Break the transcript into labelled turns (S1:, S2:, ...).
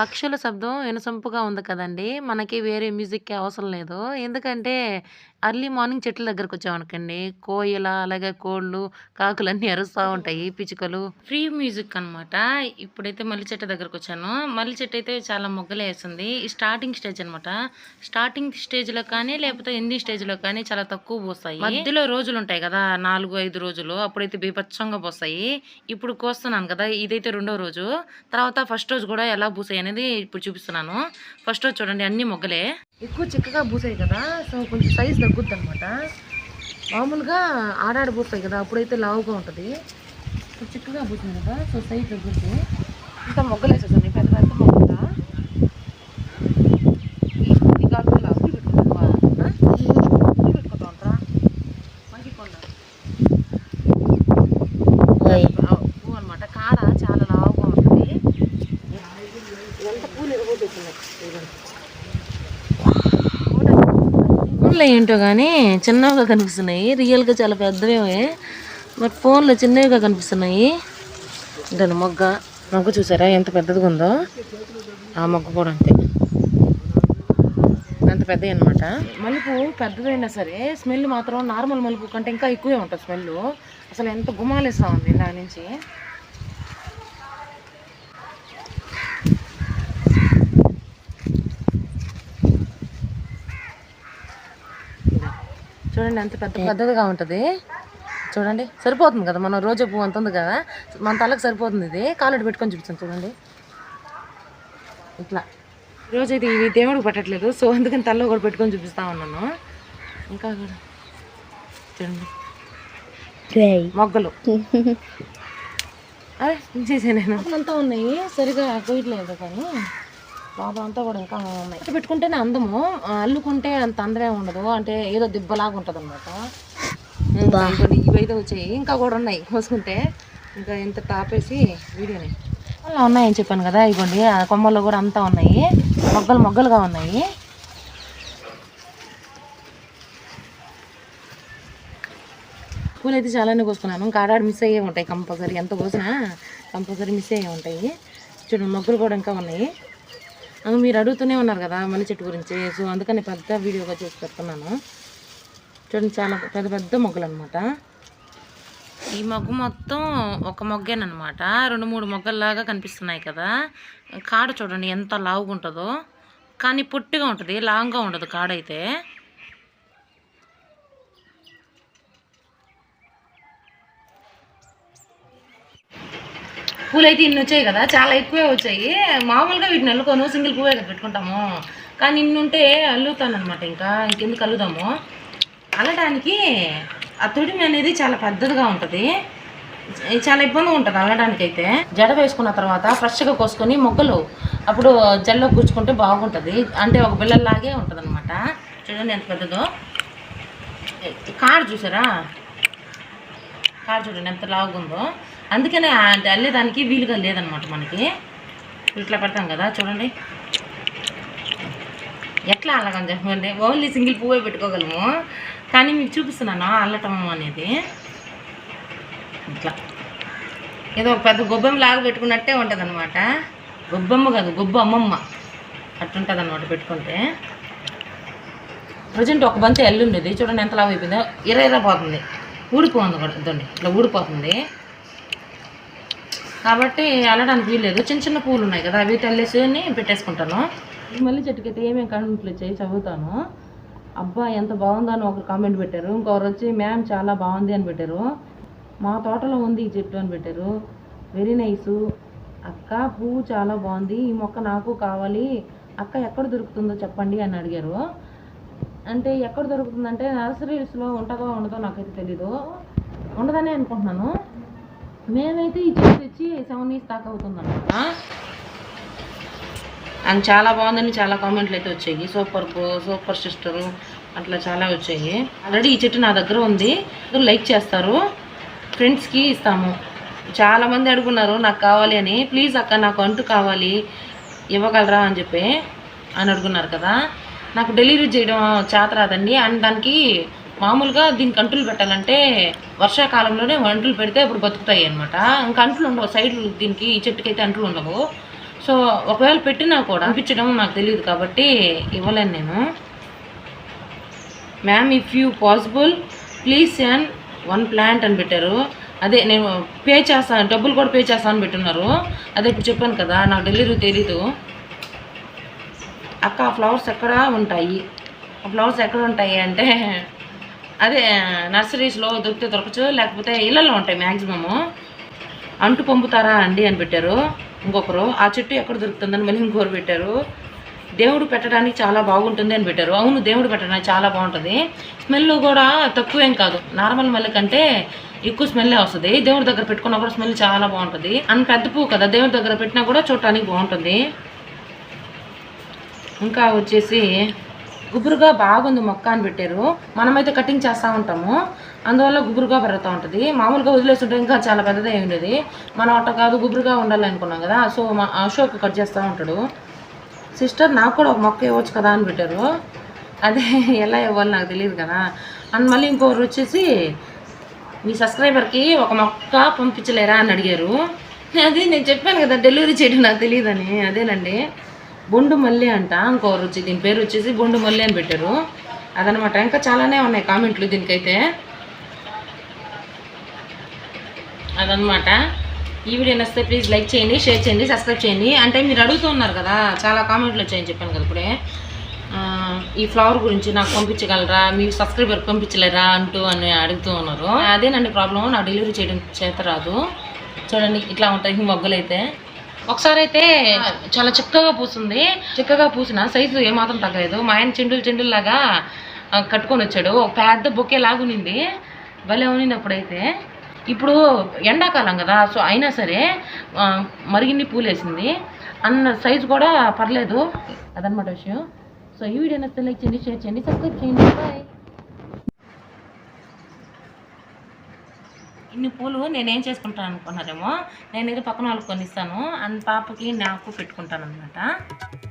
S1: పక్షుల శబ్దం వినసొంపుగా ఉంది కదండి మనకి వేరే మ్యూజిక్కి అవసరం లేదు ఎందుకంటే అర్లీ మార్నింగ్ చెట్ల దగ్గరకు వచ్చామనుకోండి కోయిల అలాగే కోళ్ళు కాకులు అరుస్తూ ఉంటాయి పిచ్చుకలు ఫ్రీ మ్యూజిక్ అనమాట ఇప్పుడైతే మల్లి చెట్టు దగ్గరకు వచ్చాను మల్లి చెట్టు అయితే చాలా మొగ్గలు వేస్తుంది స్టార్టింగ్ స్టేజ్ అనమాట స్టార్టింగ్ స్టేజ్లో కానీ లేకపోతే ఎండింగ్ స్టేజ్లో కానీ చాలా తక్కువ పోస్తాయి మధ్యలో రోజులు ఉంటాయి కదా నాలుగు ఐదు రోజులు అప్పుడైతే బీభత్సంగా పోస్తాయి ఇప్పుడు కోస్తున్నాను కదా ఇదైతే రెండో రోజు తర్వాత ఫస్ట్ రోజు కూడా ఎలా పూసాయి అనేది ఇప్పుడు చూపిస్తున్నాను ఫస్ట్ చూడండి అన్ని మొగ్గలే ఎక్కువ చిక్కగా పూసాయి కదా సో కొంచెం సైజ్ తగ్గుద్ది అనమాట మామూలుగా ఆడాడ పూస్తాయి కదా అప్పుడైతే లావుగా ఉంటుంది చిక్కగా పూసింది కదా సో సైజ్ తగ్గుద్ది ఇంకా మొగ్గలేసేసాను ఫోన్లో ఏంటో కానీ చిన్నవిగా కనిపిస్తున్నాయి రియల్గా చాలా పెద్దవేమే మరి ఫోన్లో చిన్నవిగా కనిపిస్తున్నాయి దాని మొగ్గ మొగ్గ చూసారా ఎంత పెద్దదిగా ఉందో ఆ మొగ్గ కూడా అంతే అంత పెద్దవి అనమాట మలుపు పెద్దదైనా సరే స్మెల్ మాత్రం నార్మల్ మలుపు కంటే ఇంకా ఎక్కువే ఉంటుంది స్మెల్ అసలు ఎంత గుమాలేస్తూ ఉంది దాని నుంచి చూడండి ఎంత పెద్ద పెద్దదిగా ఉంటుంది చూడండి సరిపోతుంది కదా మనం రోజా పువ్వు అంత ఉంది కదా మన తలకు సరిపోతుంది ఇది కాలుడు పెట్టుకొని చూపిస్తాను చూడండి ఇట్లా రోజు ఇది ఇది దేవుడికి పెట్టట్లేదు సో అందుకని తలలో కూడా పెట్టుకొని చూపిస్తా ఉన్నాను ఇంకా కూడా చూడండి మొగ్గలు అదే నేను అంతా ఉన్నాయి సరిగా కోయట్లేదు కానీ లోపల అంతా కూడా ఇంకా ఉన్నాయి పెట్టుకుంటేనే అందము అల్లుకుంటే అంత అందమే ఉండదు అంటే ఏదో దిబ్బలాగా ఉంటుంది అనమాట ఇవైతే వచ్చాయి ఇంకా కూడా ఉన్నాయి కోసుకుంటే ఇంకా ఎంత టాపేసి వీడియోని అలా ఉన్నాయని చెప్పాను కదా ఇవ్వండి ఆ కొమ్మల్లో కూడా అంతా ఉన్నాయి మొగ్గలు మొగ్గలుగా ఉన్నాయి పూలైతే చాలానే కోసుకున్నాను ఇంకా ఆడాడు మిస్ అయ్యే ఉంటాయి కంపల్సరీ ఎంత కోసినా కంపల్సరీ మిస్ అయ్యే ఉంటాయి చూడండి మొగ్గలు కూడా ఇంకా ఉన్నాయి మీరు అడుగుతూనే ఉన్నారు కదా మన చెట్టు గురించి సో అందుకని పెద్ద వీడియోగా చూసి పెడుతున్నాను చూడండి చాలా పెద్ద పెద్ద మొగ్గలు అనమాట ఈ మొగ్గు మొత్తం ఒక మొగ్గేనమాట రెండు మూడు మొగ్గల్లాగా కనిపిస్తున్నాయి కదా కాడ చూడండి ఎంత లావుగా ఉంటుందో కానీ పొట్టిగా ఉంటుంది లాంగ్గా ఉండదు కాడైతే పూలైతే ఇన్ని వచ్చాయి కదా చాలా ఎక్కువే వచ్చాయి మామూలుగా వీటిని అల్లుకోను సింగిల్ పువ్వే కదా పెట్టుకుంటాము కానీ ఇన్నుంటే అల్లుతానమాట ఇంకా ఇంకెందుకు అల్లుదాము అల్లడానికి ఆ తొడిమి అనేది చాలా పెద్దదిగా ఉంటుంది చాలా ఇబ్బందిగా ఉంటుంది అల్లడానికి అయితే జడ వేసుకున్న తర్వాత ఫ్రెష్గా కోసుకొని మొగ్గలు అప్పుడు జల్లో కూర్చుకుంటే బాగుంటుంది అంటే ఒక పిల్లల్లాగే ఉంటుంది అనమాట చూడండి ఎంత పెద్దదో కార్ చూసారా కార్ చూడండి ఎంత లాగుందో అందుకనే అంటే అల్లేదానికి వీలుగా లేదనమాట మనకి ఇట్లా పెడతాం కదా చూడండి ఎట్లా అల్లగం చెప్పండి ఓన్లీ సింగిల్ పువ్వే పెట్టుకోగలము కానీ మీకు చూపిస్తున్నాను అల్లటం అనేది ఇట్లా ఏదో పెద్ద గొబ్బెమ్మ లాగా పెట్టుకున్నట్టే ఉంటుంది అనమాట గొబ్బమ్మ కాదు గొబ్బ అమ్మమ్మ అట్టుంటుంది అనమాట పెట్టుకుంటే ప్రజెంట్ ఒక బంతి ఎల్లుండేది చూడండి ఎంత లాగా అయిపోయిందో ఇరవై ఇరవై పోతుంది ఊడిపోతుంది కూడా ఇద్దండి ఇట్లా ఊడిపోతుంది కాబట్టి అలడానికి వీల్లేదు చిన్న చిన్న పూలు ఉన్నాయి కదా అవి తల్లేసి పెట్టేసుకుంటాను మళ్ళీ చెట్టుకైతే ఏమేమి కంట్లు వచ్చాయి చదువుతాను అబ్బా ఎంత బాగుందో అని ఒకరు కామెంట్ పెట్టారు ఇంకొకరు వచ్చి మ్యామ్ చాలా బాగుంది అని పెట్టారు మా తోటలో ఉంది ఈ చెట్టు అని పెట్టారు వెరీ నైస్ అక్క పువ్వు చాలా బాగుంది ఈ మొక్క నాకు కావాలి అక్క ఎక్కడ దొరుకుతుందో చెప్పండి అని అడిగారు అంటే ఎక్కడ దొరుకుతుందంటే నర్సరీస్లో ఉంటుందో ఉండదో నాకైతే తెలీదు ఉండదనే అనుకుంటున్నాను మేమైతే ఈ జ్యూస్ తెచ్చి సెవెన్ ఇయర్స్ దాకా అనమాట అండ్ చాలా బాగుందని చాలా కామెంట్లు అయితే వచ్చాయి సూపర్ సూపర్ సిస్టరు అట్లా చాలా వచ్చాయి ఆల్రెడీ ఈ చెట్టు నా దగ్గర ఉంది లైక్ చేస్తారు ఫ్రెండ్స్కి ఇస్తాము చాలామంది అడుగున్నారు నాకు కావాలి అని ప్లీజ్ అక్క నాకు అంటు కావాలి ఇవ్వగలరా అని చెప్పి అని అడుగున్నారు కదా నాకు డెలివరీ చేయడం చేతరాదండి అండ్ దానికి మామూలుగా దీనికి అంటులు పెట్టాలంటే వర్షాకాలంలోనే అంటులు పెడితే ఇప్పుడు బతుకుతాయి అనమాట ఇంకా అంటులు ఉండవు సైడ్ దీనికి ఈ చెట్టుకైతే అంటులు ఉండవు సో ఒకవేళ పెట్టినా కూడా అనిపించడం నాకు తెలియదు కాబట్టి ఇవ్వలేను నేను ma'am if you possible please and one plant అని పెట్టారు అదే నేను పే చేస్తాను డబ్బులు కూడా పే చేస్తాను పెట్టున్నారు అదే ఇప్పుడు చెప్పాను కదా నాకు డెలివరీ తెలీదు అక్క ఫ్లవర్స్ ఎక్కడ ఉంటాయి ఆ ఫ్లవర్స్ ఎక్కడ ఉంటాయి అంటే అదే నర్సరీస్లో దొరికితే దొరకచ్చు లేకపోతే ఇళ్ళలో ఉంటాయి మ్యాక్సిమము అంటు పంపుతారా అండి అని పెట్టారు ఇంకొకరు ఆ చెట్టు ఎక్కడ దొరుకుతుందని మళ్ళీ ఇంకోరు పెట్టారు దేవుడు పెట్టడానికి చాలా బాగుంటుంది అని పెట్టారు అవును దేవుడు పెట్టడానికి చాలా బాగుంటుంది స్మెల్ కూడా తక్కువేం కాదు నార్మల్ మల్లె కంటే ఎక్కువ స్మెల్ వస్తుంది దేవుడి దగ్గర పెట్టుకున్నా కూడా స్మెల్ చాలా బాగుంటుంది అండ్ పెద్ద పువ్వు కదా దేవుడి దగ్గర పెట్టినా కూడా చూడటానికి బాగుంటుంది ఇంకా వచ్చేసి గుబురుగా బాగుంది మొక్క అని పెట్టారు మనమైతే కటింగ్ చేస్తూ ఉంటాము అందువల్ల గుబురుగా పెరుగుతూ ఉంటుంది మామూలుగా వదిలేస్తుంటే ఇంకా చాలా పెద్దదే ఉండేది మనం అట్ట కాదు గుబురుగా ఉండాలి అనుకున్నాం కదా సో మా అశోక్ కట్ చేస్తూ ఉంటాడు సిస్టర్ నాకు కూడా ఒక మొక్క ఇవ్వచ్చు కదా అని పెట్టారు అదే ఎలా ఇవ్వాలి నాకు తెలియదు కదా అండ్ మళ్ళీ ఇంకొకరు వచ్చేసి మీ సబ్స్క్రైబర్కి ఒక మొక్క పంపించలేరా అని అడిగారు అది నేను చెప్పాను కదా డెలివరీ చేయడం నాకు తెలియదని అదేనండి బొండు మల్లి అంట ఇంకో రుచి దీని పేరు వచ్చేసి బొండు మల్లి అని పెట్టారు అదనమాట ఇంకా చాలానే ఉన్నాయి కామెంట్లు దీనికైతే అదనమాట ఈ వీడియో నచ్చితే ప్లీజ్ లైక్ చేయండి షేర్ చేయండి సబ్స్క్రైబ్ చేయండి అంటే మీరు అడుగుతున్నారు కదా చాలా కామెంట్లు వచ్చాయని చెప్పాను కదా ఇప్పుడే ఈ ఫ్లవర్ గురించి నాకు పంపించగలరా మీ సబ్స్క్రైబర్ పంపించలేరా అంటూ అని అడుగుతూ ఉన్నారు అదేనండి ప్రాబ్లం నా డెలివరీ చేయడం చేత రాదు చూడండి ఇట్లా ఉంటాయి మొగ్గలైతే ఒకసారి అయితే చాలా చిక్కగా పూసింది చిక్కగా పూసిన సైజు ఏమాత్రం తగ్గలేదు మా ఆయన చెండులు చెండులు లాగా కట్టుకొని వచ్చాడు ఒక పెద్ద బొకే లాగునింది భలే ఉనింది అప్పుడైతే ఇప్పుడు ఎండాకాలం కదా సో అయినా సరే మరిగిన్ని పూలేసింది అన్న సైజు కూడా పర్లేదు అదనమాట విషయం సో ఈ వీడియో నచ్చితే లైక్ చేయండి షేర్ చేయండి సబ్స్క్రైబ్ చేయండి బాయ్ ఇన్ని పూలు నేనేం చేసుకుంటాను అనుకున్నారేమో నేను ఇది పక్కన వాళ్ళకి కొనిస్తాను అండ్ పాపకి నాకు పెట్టుకుంటాను అనమాట